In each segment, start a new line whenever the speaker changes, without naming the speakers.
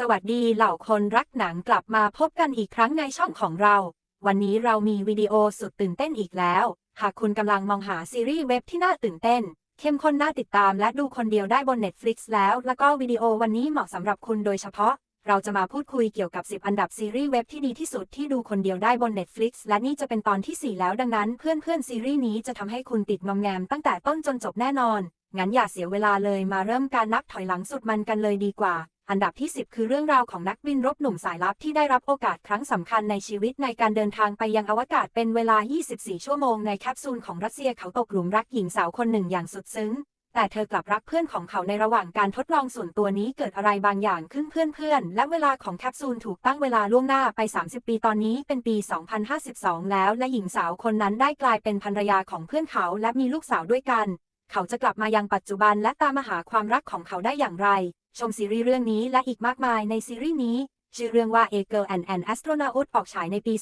สวัสดีเหล่าคนรักหนังกลับมาพบกันอีกครั้งในช่องของเรา วันนี้เรามีวิดีโอสุดตื่นเต้นอีกแล้ว หากคุณกำลังมองหาซีรีส์เว็บที่น่าตื่นเต้น เข้มข้นน่าติดตามและดูคนเดียวได้บน Netflix แล้ว แล้วก็วิดีโอวันนี้เหมาะสำหรับคุณโดยเฉพาะ เราจะมาพูดคุยเกี่ยวกับ 10 อันดับซีรีส์เว็บที่ดีที่สุดที่ดูคนเดียวได้บน Netflix และนี่จะเป็นตอนที่ 4 แล้วดังนั้น เพื่อนๆซีรีส์นี้จะทำให้คุณติดงอมแงมตั้งแต่ต้นจนจบแน่นอนงั้นอย่าเสียเวลาเลยมาเริ่มการนับถอยหลังสุดมันกันเลยดีกว่า อันดับที่ 10 คือเรื่องราวของนักบินรบหนุ่มสายลับที่ได้รับโอกาสครั้งสำคัญในชีวิตในการเดินทางไปยังอวกาศเป็นเวลา 24 ชั่วโมงในแคปซูลของรัสเซียเขาตกหลุมรักหญิงสาวคนหนึ่งอย่างสุดซึ้ง แต่เธอกลับรักเพื่อนของเขาในระหว่างการทดลองส่วนตัวนี้เกิดอะไรบางอย่างขึ้นเพื่อนๆ และเวลาของแคปซูลถูกตั้งเวลาล่วงหน้าไป 30 ปีตอนนี้เป็นปี 2052 แล้ว และหญิงสาวคนนั้นได้กลายเป็นภรรยาของเพื่อนเขาและมีลูกสาวด้วยกัน เขาจะกลับมายังปัจจุบันและตามมาหาความรักของเขาได้อย่างไร ชมซีรีส์เรื่องนี้และอีกมากมายในซีรีส์นี้ ชื่อเรื่องว่า A Girl and an Astronaut ออกฉายในปี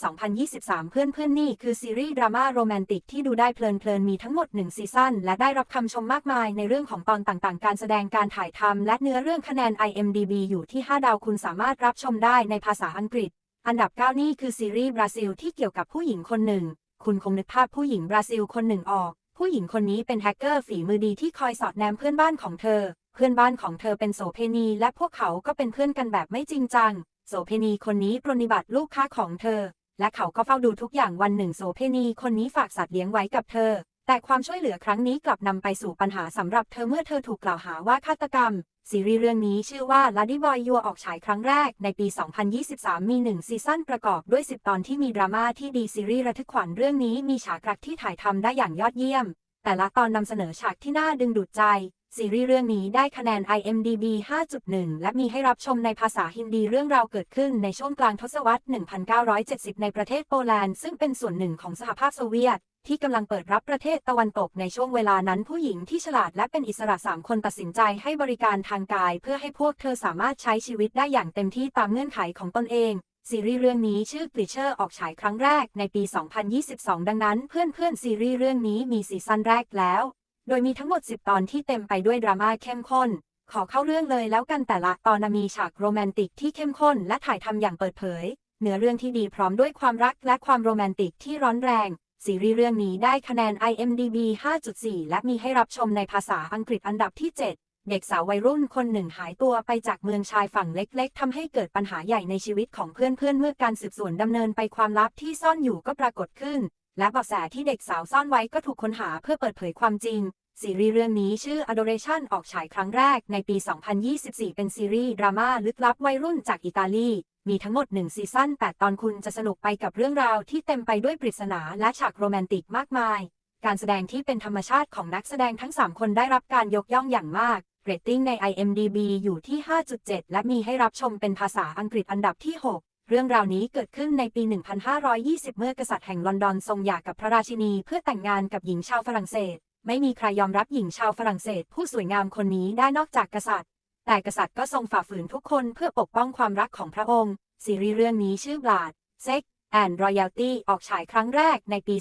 2023 เพื่อนเพื่อนนี่คือซีรีส์ดราม่าโรแมนติกที่ดูได้เพลินๆมีทั้งหมด 1 ซีซั่นและได้รับคำชมมากมายในเรื่องของตอนต่างๆ การแสดงการถ่ายทำและเนื้อเรื่องคะแนน IMDb อยู่ที่ 5 ดาวคุณสามารถรับชมได้ในภาษาอังกฤษ อันดับ 9 นี่คือซีรีส์บราซิลที่เกี่ยวกับผู้หญิงคนหนึ่ง คุณคงนึกภาพผู้หญิงบราซิลคนหนึ่งออก ผู้หญิงคนนี้เป็นแฮกเกอร์ฝีมือดีที่คอยสอดแนมเพื่อนบ้านของเธอ เพื่อนบ้านของเธอเป็นโสเพณีและพวกเขาก็เป็นเพื่อนกันแบบไม่จริงจัง โสเพณีคนนี้ปรนนิบัติลูกค้าของเธอ และเขาก็เฝ้าดูทุกอย่างวันหนึ่งโสเพณีคนนี้ฝากสัตว์เลี้ยงไว้กับเธอ แต่ความช่วยเหลือครั้งนี้กลับนำไปสู่ปัญหาสำหรับเธอเมื่อเธอถูกกล่าวหาว่าฆาตกรรม ซีรีส์เรื่องนี้ชื่อว่า Lady Boy ยัวออกฉายครั้งแรกในปี 2023 มีหนึ่งซีซั่นประกอบด้วย 10 ตอนที่มีดราม่าที่ดีซีรีส์ระทึกขวัญเรื่องนี้มีฉากรักที่ถ่ายทำได้อย่างยอดเยี่ยม แต่ละตอนนำเสนอฉากที่น่าดึงดูดใจ ซีรีส์เรื่องนี้ได้คะแนน IMDb 5.1 และมีให้รับชมในภาษาฮินดีเรื่องราวเกิดขึ้นในช่วงกลางทศวรรษ 1970 ในประเทศโปแลนด์ซึ่งเป็นส่วนหนึ่งของสหภาพโซเวียต ที่กำลังเปิดรับประเทศตะวันตกในช่วงเวลานั้นผู้หญิงที่ฉลาดและเป็นอิสระสามคนตัดสินใจให้บริการทางกาย เพื่อให้พวกเธอสามารถใช้ชีวิตได้อย่างเต็มที่ตามเงื่อนไขของตนเองซีรีส์เรื่องนี้ชื่อกลิเชอร์ออกฉายครั้งแรกในปี 2022 ดังนั้น เพื่อนๆซีรีส์เรื่องนี้มีซีซั่นแรกแล้ว โดยมีทั้งหมด 10 ตอนที่เต็มไปด้วยดราม่าเข้มข้น ขอเข้าเรื่องเลยแล้วกันแต่ละตอนมีฉากโรแมนติกที่เข้มข้นและถ่ายทำอย่างเปิดเผย เนื้อเรื่องที่ดีพร้อมด้วยความรักและความโรแมนติกที่ร้อนแรง ซีรีส์เรื่องนี้ได้คะแนน IMDb 5.4 และมีให้รับชมในภาษาอังกฤษอันดับที่ 7 เด็กสาววัยรุ่นคนหนึ่งหายตัวไปจากเมืองชายฝั่งเล็ก ๆทำให้เกิดปัญหาใหญ่ในชีวิตของเพื่อนๆเมื่อการสืบสวนดำเนินไปความลับที่ซ่อนอยู่ก็ปรากฏขึ้น และเบาะแสที่เด็กสาวซ่อนไว้ก็ถูกค้นหาเพื่อเปิดเผยความจริง ซีรีส์เรื่องนี้ชื่อ Adoration ออกฉายครั้งแรกในปี 2024 เป็นซีรีส์ดราม่าลึกลับวัยรุ่นจากอิตาลี มีทั้งหมด 1 ซีซั่น 8 ตอนคุณจะสนุกไปกับเรื่องราวที่เต็มไปด้วยปริศนาและฉากโรแมนติกมากมาย การแสดงที่เป็นธรรมชาติของนักแสดงทั้ง 3 คนได้รับการยกย่องอย่างมาก เรตติ้งใน IMDb อยู่ที่ 5.7 และมีให้รับชมเป็นภาษาอังกฤษอันดับที่ 6 เรื่องราวนี้เกิดขึ้นในปี 1520 เมื่อกษัตริย์แห่งลอนดอนทรงหย่ากกับพระราชินี เพื่อแต่งงานกับหญิงชาวฝรั่งเศส ไม่มีใครยอมรับหญิงชาวฝรั่งเศส ผู้สวยงามคนนี้ได้นอกจากกษัตริย์ แต่กษัตริย์ก็ทรงฝ่าฝืนทุกคนเพื่อปกป้องความรักของพระองค์ ซีรีส์เรื่องนี้ชื่อบลาด Sex and Royalty ออกฉายครั้งแรกในปี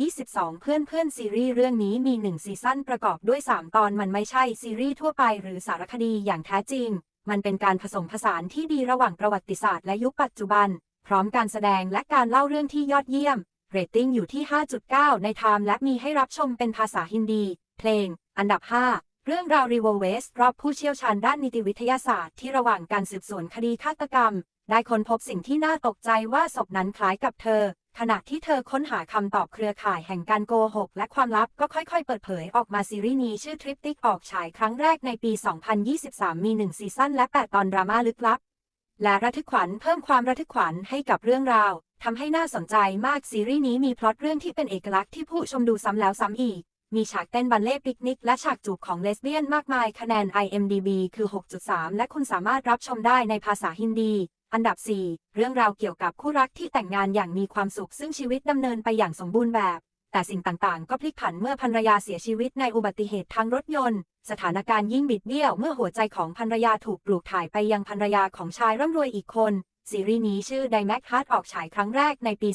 2022 เพื่อนเพื่อนซีรีส์เรื่องนี้มี 1 ซีซั่นประกอบด้วย 3 ตอนมันไม่ใช่ซีรีส์ทั่วไปหรือสารคดีอย่างแท้จริง มันเป็นการผสมผสานที่ดีระหว่างประวัติศาสตร์และยุคปัจจุบัน พร้อมการแสดงและการเล่าเรื่องที่ยอดเยี่ยม เรตติ้งอยู่ที่ 5.9 ในไทม์และมีให้รับชมเป็นภาษาฮินดี เพลง อันดับ 5 เรื่องราวรีเวเวสรอบผู้เชี่ยวชาญด้านนิติวิทยาศาสตร์ที่ระหว่างการสืบสวนคดีฆาตกรรม ได้ค้นพบสิ่งที่น่าตกใจว่าศพนั้นคล้ายกับเธอ ขณะที่เธอค้นหาคำตอบเครือข่ายแห่งการโกหก และความลับก็ค่อยๆ เปิดเผยออกมาซีรีส์นี้ชื่อทริปติกออกฉายครั้งแรกในปี 2023 มี 1 ซีซั่นและ 8 ตอนดราม่าลึกลับ และระทึกขวัญเพิ่มความระทึกขวัญให้กับเรื่องราวทำให้น่าสนใจมากซีรีส์นี้มีพล็อตเรื่องที่เป็นเอกลักษณ์ที่ผู้ชมดูซ้ำแล้วซ้ำอีก มีฉากเต้นบัลเล่ปิกนิก และฉากจูบของเลสเบี้ยนมากมาย คะแนน IMDb คือ 6.3 และคุณสามารถรับชมได้ในภาษาฮินดี อันดับ 4 เรื่องราวเกี่ยวกับคู่รักที่แต่งงานอย่างมีความสุข ซึ่งชีวิตดำเนินไปอย่างสมบูรณ์แบบ แต่สิ่งต่างๆ ก็พลิกผันเมื่อภรรยาเสียชีวิตในอุบัติเหตุทางรถยนต์ สถานการณ์ยิ่งบิดเบี้ยวเมื่อหัวใจของภรรยาถูกปลูกถ่ายไปยังภรรยาของชายร่ำรวยอีกคนซีรีส์นี้ชื่อ d i m a c h a r t ออกฉายครั้งแรกในปี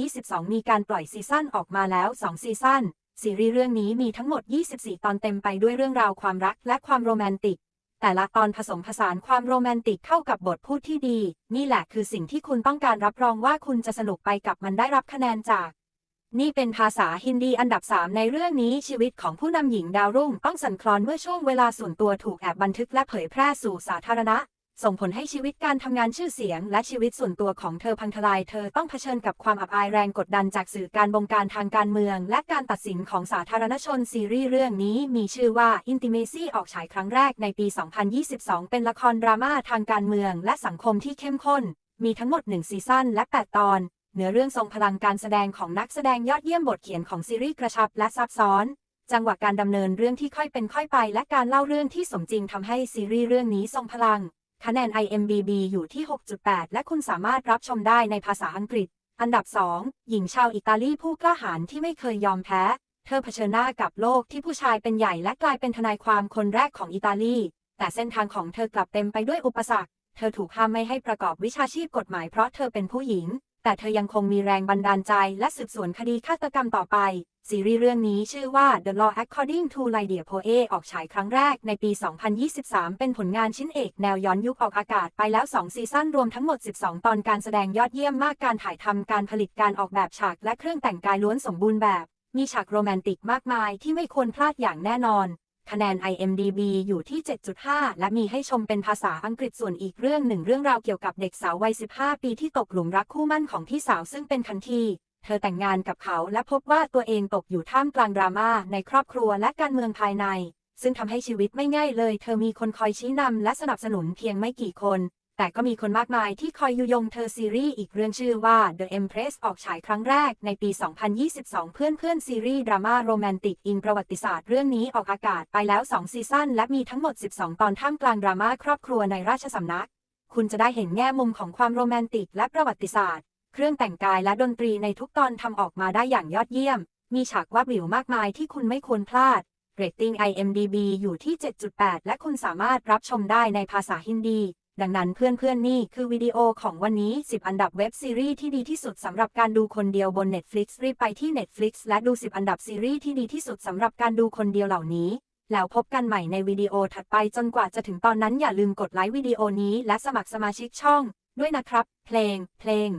2022 มีการปล่อยซีซั่นออกมาแล้ว 2 ซีซั่น ซีรีส์เรื่องนี้มีทั้งหมด 24 ตอนเต็มไปด้วยเรื่องราวความรักและความโรแมนติก แต่ละตอนผสมผสานความโรแมนติกเข้ากับบทพูดที่ดี นี่แหละคือสิ่งที่คุณต้องการรับรองว่าคุณจะสนุกไปกับมันได้รับคะแนนจาก นี่เป็นภาษาฮินดีอันดับ 3 ในเรื่องนี้ชีวิตของผู้นำหญิงดาวรุ่งต้องสั่นคลอนเมื่อช่วงเวลาส่วนตัวถูกแอบบันทึกและเผยแพร่สู่สาธารณะ ส่งผลให้ชีวิตการทำงานชื่อเสียง และชีวิตส่วนตัวของเธอพังทลาย เธอต้องเผชิญกับความอับอายแรงกดดันจากสื่อการบงการทางการเมือง และการตัดสินของสาธารณชนซีรีส์เรื่องนี้มีชื่อว่า Intimacy ออกฉายครั้งแรกในปี 2022 เป็นละครดราม่าทางการเมือง และสังคมที่เข้มข้น มีทั้งหมด 1 ซีซั่นและ 8 ตอน เนื้อเรื่องทรงพลังการแสดงของนักแสดงยอดเยี่ยมบทเขียนของซีรีส์กระชับและซับซ้อนจังหวะการดำเนินเรื่องที่ค่อยเป็นค่อยไป และการเล่าเรื่องที่สมจริงทำให้ซีรีส์เรื่องนี้ทรงพลัง คะแนน IMDb อยู่ที่ 6.8 และคุณสามารถรับชมได้ในภาษาอังกฤษ อันดับ 2 หญิงชาวอิตาลีผู้กล้าหาญที่ไม่เคยยอมแพ้ เธอเผชิญหน้ากับโลกที่ผู้ชายเป็นใหญ่และกลายเป็นทนายความคนแรกของอิตาลี แต่เส้นทางของเธอกลับเต็มไปด้วยอุปสรรค เธอถูกห้ามไม่ให้ประกอบวิชาชีพกฎหมายเพราะเธอเป็นผู้หญิง แต่เธอยังคงมีแรงบันดาลใจและสืบสวนคดีฆาตกรรมต่อไป ซีรีส์เรื่องนี้ชื่อว่า The Law According to Lydia Poe ออกฉายครั้งแรกในปี 2023 เป็นผลงานชิ้นเอกแนวย้อนยุคออกอากาศไปแล้ว 2 ซีซั่นรวมทั้งหมด 12 ตอนการแสดงยอดเยี่ยมมากการถ่ายทำการผลิตการออกแบบฉากและเครื่องแต่งกายล้วนสมบูรณ์แบบ มีฉากโรแมนติกมากมายที่ไม่ควรพลาดอย่างแน่นอน คะแนน IMDb อยู่ที่ 7.5 และมีให้ชมเป็นภาษาอังกฤษส่วนอีกเรื่องหนึ่งเรื่องราวเกี่ยวกับเด็กสาววัย 15 ปีที่ตกหลุมรักคู่มั่นของพี่สาวซึ่งเป็นคันที เธอแต่งงานกับเขาและพบว่าตัวเองตกอยู่ท่ามกลางดราม่าในครอบครัวและการเมืองภายใน ซึ่งทำให้ชีวิตไม่ง่ายเลย เธอมีคนคอยชี้นำและสนับสนุนเพียงไม่กี่คน แต่ก็มีคนมากมายที่คอยยุยงเธอซีรีส์อีกเรื่องชื่อว่า The Empress ออกฉายครั้งแรกในปี 2022 เพื่อนเพื่อนซีรีส์ดราม่าโรแมนติกอิงประวัติศาสตร์เรื่องนี้ออกอากาศไปแล้ว 2 ซีซั่นและมีทั้งหมด 12 ตอนท่ามกลางดราม่าครอบครัวในราชสำนัก คุณจะได้เห็นแง่มุมของความโรแมนติกและประวัติศาสตร์ เครื่องแต่งกายและดนตรีในทุกตอนทำออกมาได้อย่างยอดเยี่ยม มีฉากวาบหวิวมากมายที่คุณไม่ควรพลาด เรตติ้ง IMDb อยู่ที่ 7.8 และคุณสามารถรับชมได้ในภาษาฮินดี ดังนั้นเพื่อนๆ นี่คือวิดีโอของวันนี้ 10 อันดับเว็บซีรีส์ที่ดีที่สุดสำหรับการดูคนเดียวบน Netflix รีบไปที่ Netflix และดู 10 อันดับซีรีส์ที่ดีที่สุดสำหรับการดูคนเดียวเหล่านี้แล้วพบกันใหม่ในวิดีโอถัดไปจนกว่าจะถึงตอนนั้นอย่าลืมกดไลค์วิดีโอนี้และสมัครสมาชิกช่อง ด้วยนะครับ เพลง เพลง